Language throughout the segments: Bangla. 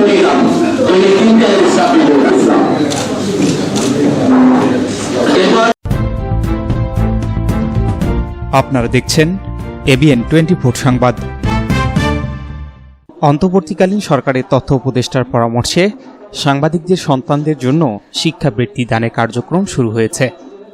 হইলাম এই তিনটা সাবিল ইসলাম আপনারা দেখছেন এবিএন টোয়েন্টি ফোর সংবাদ। অন্তর্বর্তীকালীন সরকারের তথ্য উপদেষ্টার পরামর্শে সাংবাদিকদের সন্তানদের জন্য শিক্ষাবৃত্তি দানের কার্যক্রম শুরু হয়েছে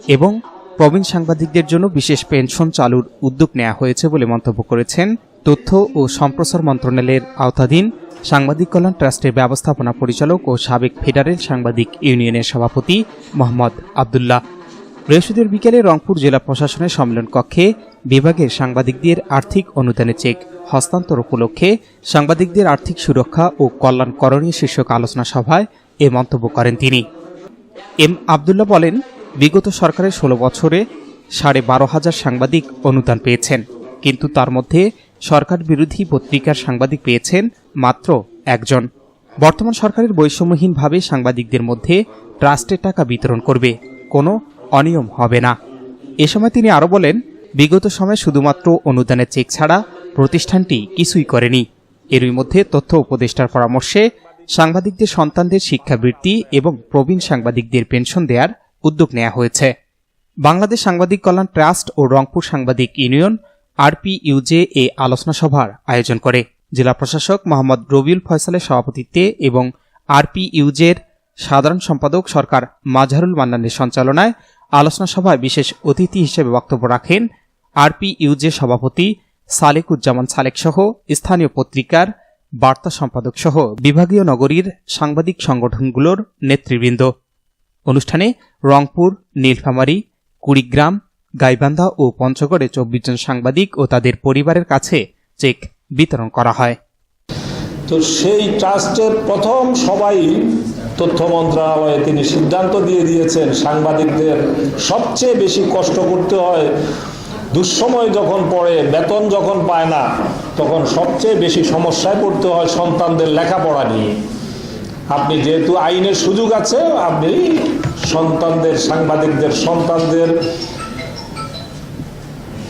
এবং প্রবীণ সাংবাদিকদের জন্য বিশেষ পেনশন চালুর উদ্যোগ নেওয়া হয়েছে বলে মন্তব্য করেছেন তথ্য ও সম্প্রসার মন্ত্রণালয়ের আওতাধীন সাংবাদিক কল্যাণ ট্রাস্টের ব্যবস্থাপনা পরিচালক ও সাবেক ফেডারেল সাংবাদিক ইউনিয়নের সভাপতি মোহাম্মদ আবদুল্লাহ। বৃহস্পতিবার বিকেলে রংপুর জেলা প্রশাসনের সম্মেলন কক্ষে বিভাগের সাংবাদিকদের আর্থিক অনুদানের চেক হস্তান্তর উপলক্ষে সাংবাদিকদের আর্থিক সুরক্ষা ও কল্যাণ করণীয় শীর্ষক আলোচনা সভায় এ মন্তব্য করেন তিনি। এম আবদুল্লাহ বলেন, বিগত সরকারের ষোলো বছরে সাড়ে বারো হাজার সাংবাদিক অনুদান পেয়েছেন, কিন্তু তার মধ্যে সরকার বিরোধী পত্রিকার সাংবাদিক পেয়েছেন মাত্র একজন। বর্তমান সরকারের বৈষম্যহীনভাবে সাংবাদিকদের মধ্যে ট্রাস্টের টাকা বিতরণ করবে, কোনো অনিয়ম হবে না। এ সময় তিনি আরও বলেন, বিগত সময়ে শুধুমাত্র অনুদানের চেক ছাড়া প্রতিষ্ঠানটি কিছুই করেনি। এরই মধ্যে তথ্য উপদেষ্টার পরামর্শে সাংবাদিকদের সন্তানদের শিক্ষাবৃত্তি এবং প্রবীণ সাংবাদিকদের পেনশন দেওয়ার উদ্যোগ নেওয়া হয়েছে। বাংলাদেশ সাংবাদিক কল্যাণ ট্রাস্ট ও রংপুর সাংবাদিক ইউনিয়ন আরপিইউজে এ আলোচনা সভার আয়োজন করে। জেলা প্রশাসক মোহাম্মদ রবিউল ফয়সালের সভাপতিত্বে এবং আরপিইউজের সাধারণ সম্পাদক সরকার মাজহারুল মান্নানের সঞ্চালনায় আলোচনা সভায় বিশেষ অতিথি হিসেবে বক্তব্য রাখেন আরপিইউজে সভাপতি সালেকুজ্জামান সালেক সহ স্থানীয় পত্রিকার বার্তা সম্পাদক সহ বিভাগীয় নগরীর সাংবাদিক সংগঠনগুলোর নেতৃবৃন্দ। অনুষ্ঠানে রংপুর, নীলফামারী, কুড়িগ্রাম গাইবান্ধা ও পঞ্চগড়ে চব্বিশ জন সাংবাদিক ও তাদের পরিবারের কাছে চেক বিতরণ করা হয়। তো সেই ট্রাস্টের প্রথম সবাই তথ্য মন্ত্রণালয়ে তিনি সিদ্ধান্ত দিয়ে দিয়েছেন, সাংবাদিকদের সবচেয়ে বেশি কষ্ট করতে হয়। দুঃসময় যখন পড়ে, বেতন যখন পায় না, তখন সবচেয়ে বেশি সমস্যায় পড়তে হয় সন্তানদের লেখাপড়া নিয়ে। আপনি যেহেতু আইনের সুযোগ আছে, আপনি সন্তানদের, সাংবাদিকদের, সন্তানদের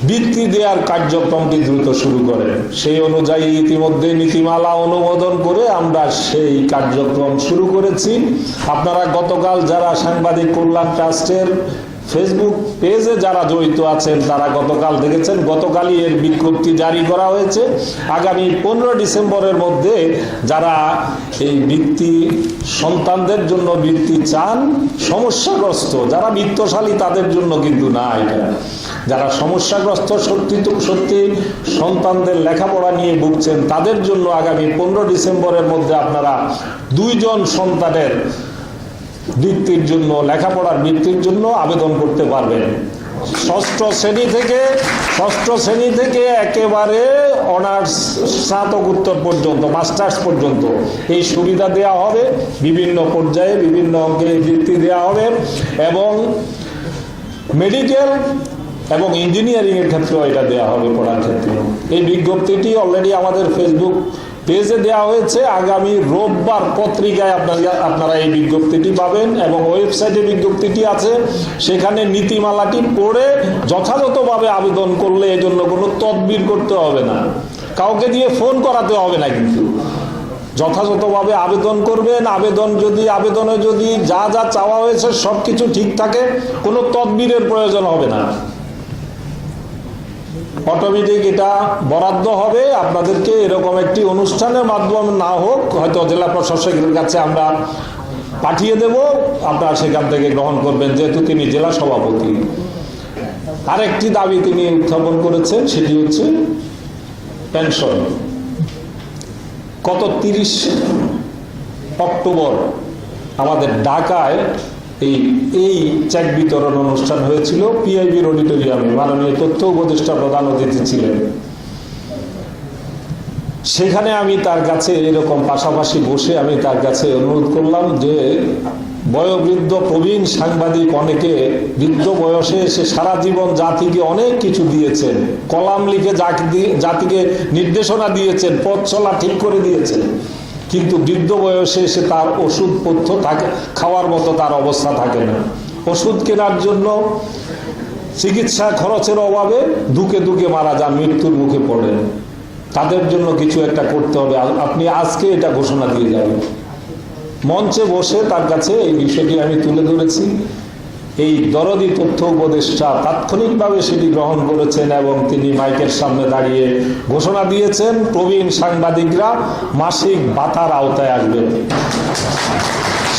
বৃত্তি দেওয়ার কার্যক্রমটি দ্রুত শুরু করে। সেই অনুযায়ী ইতিমধ্যে নীতিমালা অনুমোদন করে আমরা সেই কার্যক্রম শুরু করেছি। আপনারা গতকাল যারা সাংবাদিক কল্যাণ ট্রাস্টের ফেসবুক পেজে যারা জড়িত আছেন, তারা গতকাল দেখেছেন, গতকালই এর বিজ্ঞপ্তি জারি করা হয়েছে। আগামী পনেরো ডিসেম্বরের মধ্যে যারা এই বৃত্তি সন্তানদের জন্য বৃত্তি চান, সমস্যাগ্রস্ত, যারা বিত্তশালী, তাদের জন্য কিন্তু না এটা। যারা সমস্যাগ্রস্ত, সত্যি সত্যি সন্তানদের লেখাপড়া নিয়ে ভুগছেন, তাদের জন্য আগামী পনেরো ডিসেম্বরের মধ্যে আপনারা দুইজন সন্তানের বৃত্তির জন্য, লেখাপড়ার বৃত্তির জন্য আবেদন করতে পারবেন। ষষ্ঠ শ্রেণি থেকে, ষষ্ঠ শ্রেণি থেকে একেবারে অনার্স স্নাতকোত্তর পর্যন্ত, মাস্টার্স পর্যন্ত। এই সুবিধা দেওয়া হবে, বিভিন্ন পর্যায়ে বিভিন্ন অঙ্কে বৃত্তি দেওয়া হবে এবং মেডিকেল এবং ইঞ্জিনিয়ারিংয়ের ক্ষেত্রেও এটা দেওয়া হবে পড়ার ক্ষেত্রে। এই বিজ্ঞপ্তিটি অলরেডি আমাদের ফেসবুক পেজে দেওয়া হয়েছে, আগামী রোববার পত্রিকায় আপনারা আপনারা এই বিজ্ঞপ্তিটি পাবেন এবং ওয়েবসাইটে বিজ্ঞপ্তিটি আছে। সেখানে নীতিমালাটি পড়ে যথাযথভাবে আবেদন করলে এজন্য কোনো তদবির করতে হবে না। কাউকে দিয়ে ফোন করাতে হবে না কিন্তু। যথাযথভাবে আবেদন করবেন, আবেদন যদি আবেদনে যদি যা যা চাওয়া হয়েছে সব কিছু ঠিক থাকে, কোনো তদবিরের প্রয়োজন হবে না। অটোমেটিক এটা বরাদ্দ হবে। আপনাদেরকে এরকম একটি অনুষ্ঠানের মাধ্যমে না হোক, হয়তো জেলা প্রশাসকের কাছে আমরা পাঠিয়ে দেব। আপনারা সেখান থেকে গ্রহণ করবেন, যেহেতু তিনি জেলা সভাপতি। আরেকটি দাবি তিনি উত্থাপন করেছেন, সেটি হচ্ছে পেনশন। গত তিরিশ অক্টোবর আমাদের ঢাকায় এই এই চেক বিতরণ অনুষ্ঠান হয়েছিল পিআইবির অডিটোরিয়ামে। মাননীয় তথ্য উপদেষ্টা প্রধান অতিথি ছিলেন। সেখানে আমি তার কাছে এরকম পাশাপাশি বসে আমি তার কাছে অনুরোধ করলাম যে, বয়োবৃদ্ধ প্রবীণ সাংবাদিক অনেকে, বৃদ্ধ বয়সে এসে সারা জীবন জাতিকে অনেক কিছু দিয়েছেন। কলাম লিখে জাতিকে নির্দেশনা দিয়েছেন, পথ চলা ঠিক করে দিয়েছেন। কিন্তু বৃদ্ধ বয়সে এসে তার ওষুধ পথ্য থাকে, খাওয়ার মতো তার অবস্থা থাকে না। ওষুধ কেনার জন্য চিকিৎসা খরচের অভাবে দুকে দুকে মারা যান, মৃত্যুর মুখে পড়েন তাদের জন্য কিছু একটা করতে হবে। আপনি আজকে এটা ঘোষণা দিয়ে যাবেন। মঞ্চে বসে তার কাছে এই বিষয়টি আমি তুলে ধরেছি। এই দরদি তথ্য উপদেষ্টা তাৎক্ষণিকভাবে সেটি গ্রহণ করেছেন এবং তিনি মাইকের সামনে দাঁড়িয়ে ঘোষণা দিয়েছেন, প্রবীণ সাংবাদিকরা মাসিক বাতার আওতায় আসবেন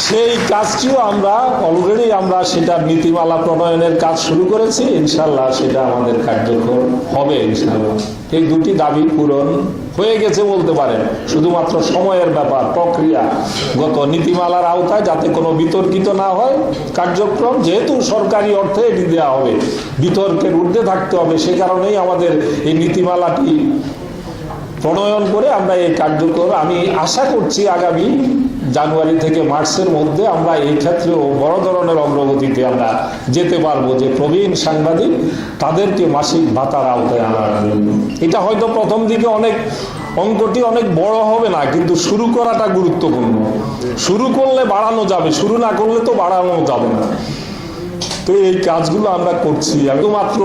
সেই কাজটিও আমরা অলরেডি আমরা সেটা নীতিমালা প্রণয়নের কাজ শুরু করেছি ইনশাল্লাহ সেটা আমাদের কার্যক্রম হবে ইনশাল্লাহ এই দুটি দাবি পূরণ হয়ে গেছে বলতে পারেন। শুধুমাত্র সময়ের ব্যাপার, প্রক্রিয়া। গত নীতিমালার আওতায় যাতে কোনো বিতর্কিত না হয়, কার্যক্রম যেহেতু সরকারি অর্থে এটি দেওয়া হবে, বিতর্কের ঊর্ধ্বে থাকতে হবে, সে কারণেই আমাদের এই নীতিমালাটি প্রণয়ন করে আমরা এই কার্যক্রম, আমি আশা করছি আগামী জানুয়ারি থেকে মার্চের মধ্যে আমরা এই ক্ষেত্রেও বড় ধরনের অগ্রগতিতে আমরা যেতে পারব যে প্রবীণ সাংবাদিক তাদেরকে মাসিক ভাতার আওতায় আনার জন্য। এটা হয়তো প্রথম দিকে অনেক অঙ্কটি অনেক বড় হবে না, কিন্তু শুরু করাটা গুরুত্বপূর্ণ। শুরু করলে বাড়ানো যাবে, শুরু না করলে তো বাড়ানো যাবে না। তো এই কাজগুলো আমরা করছি। একমাত্র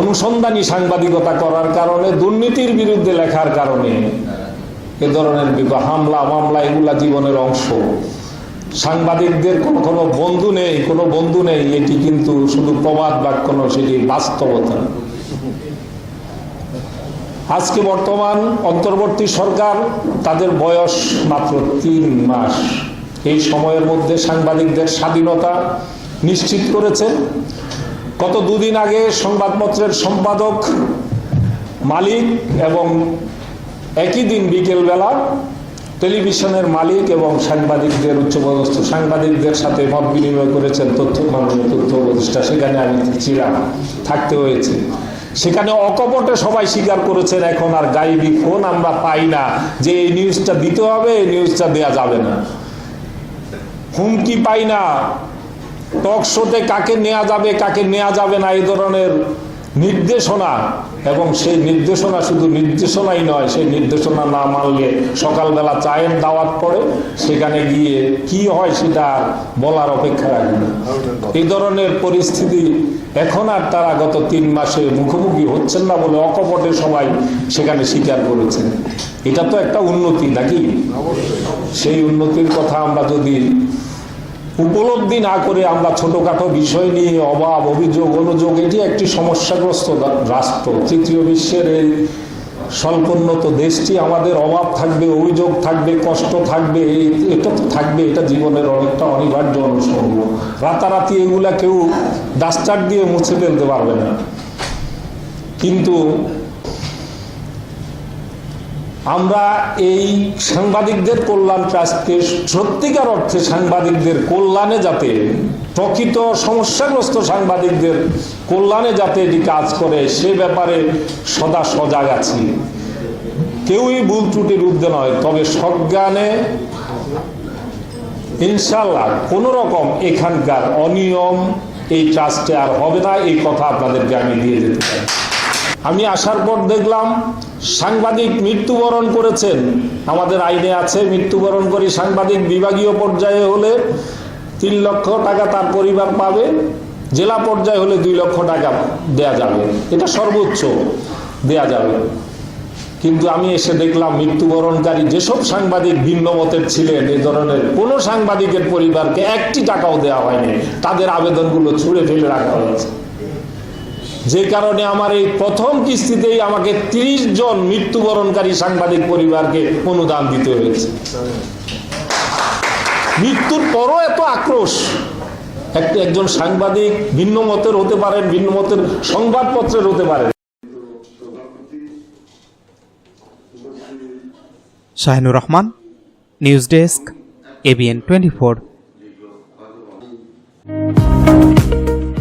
অনুসন্ধানী সাংবাদিকতা করার কারণে, দুর্নীতির বিরুদ্ধে লেখার কারণে এ ধরনের বিপ- হামলা, মামলা এগুলা জীবনের অংশ। সাংবাদিকদের কোনো কোনো বন্ধু নেই, কোনো বন্ধু নেই, এটি কিন্তু শুধু প্রবাদ বাক্য নয়, সেটি বাস্তবতা। আজকে বর্তমান অন্তর্বর্তী সরকার, তাদের বয়স মাত্র তিন মাস। এই সময়ের মধ্যে সাংবাদিকদের স্বাধীনতা নিশ্চিত করেছে। গত দুদিন আগে সংবাদপত্রের সম্পাদক মালিক এবং একই দিন বিকেলবেলা টেলিভিশনের মালিক এবং সাংবাদিকদের, উচ্চপদস্থ সাংবাদিকদের সাথে মত বিনিময় করেছেন তথ্য, মাননীয় তথ্য উপদেষ্টা। সেখানে আমি ছিলাম থাকতে হয়েছে। সেখানে অকপটে সবাই স্বীকার করেছেন, এখন আর গাইবি ফোন আমরা পাই না যে এই নিউজটা দিতে হবে, এই নিউজটা দেয়া যাবে না। হুমকি পাই না। টক শোতে কাকে নেওয়া যাবে, কাকে নেওয়া যাবে না এই ধরনের নির্দেশনা এবং সেই নির্দেশনা শুধু নির্দেশনাই নয় সেই নির্দেশনা না মানলে সকালবেলা চায়ের দাওয়াত পড়ে সেখানে গিয়ে কি হয় সেটা বলার অপেক্ষা রাখবে না। এই ধরনের পরিস্থিতি এখন আর তারা গত তিন মাসে মুখোমুখি হচ্ছেন না বলে অকপটে সবাই সেখানে স্বীকার করেছেন। এটা তো একটা উন্নতি নাকি? সেই উন্নতির কথা আমরা যদি উপলব্ধি না করে আমরা ছোটখাটো বিষয় নিয়ে অভাব, অভিযোগ, অনুযোগ, এটি একটি সমস্যাগ্রস্ত রাষ্ট্র। তৃতীয় বিশ্বের এই স্বল্পোন্নত দেশটি আমাদের অভাব থাকবে, অভিযোগ থাকবে, কষ্ট থাকবে এটা তো থাকবে, এটা জীবনের অনেকটা অনিবার্য অনুসর্গ রাতারাতি এগুলা কেউ ডাস্টার দিয়ে মুছে ফেলতে পারবে না। কিন্তু আমরা এই সাংবাদিকদের কল্যাণ ট্রাস্টকে সত্যিকার অর্থে সাংবাদিকদের কল্যাণে যাতে প্রকৃত সমস্যাগ্রস্ত সাংবাদিকদের কল্যাণে যাতে এটি কাজ করে, সে ব্যাপারে সদা সজাগ আছি। কেউই ভুল ত্রুটির ঊর্ধ্বে নয়, তবে সজ্ঞানে ইনশাল্লাহ কোন রকম এখানকার অনিয়ম, এই ট্রাস্টে আর হবে না, এই কথা আপনাদেরকে আমি দিয়ে যেতে আমি আসার পর দেখলাম সাংবাদিক মৃত্যুবরণ করেছেন। আমাদের আইনে আছে মৃত্যুবরণ করে সাংবাদিক বিভাগীয় পর্যায়ে হলে তিন লক্ষ টাকা তার পরিবার পাবে। জেলা পর্যায়ে হলে দুই লক্ষ টাকা দেয়া যাবে। এটা সর্বোচ্চ দেয়া যাবে। কিন্তু আমি এসে দেখলাম মৃত্যুবরণকারী যেসব সাংবাদিক ভিন্ন মতের ছিলেন, এ ধরনের কোনো সাংবাদিকের পরিবারকে একটি টাকাও দেওয়া হয়নি। তাদের আবেদনগুলো ছুঁড়ে ফেলে রাখা হয়েছে। যে কারণে আমার এই প্রথম কিস্তিতেই আমাকে তিরিশ জন মৃত্যুবরণকারী সাংবাদিক পরিবারকে অনুদান দিতে হয়েছে। মৃত্যুর পরও এত আক্রোশ। একটা একজন সাংবাদিক ভিন্ন মতের হতে পারেন, ভিন্ন মতের সংবাদপত্রের হতে পারেন। Shahinur Rahman, news desk ABN twenty four.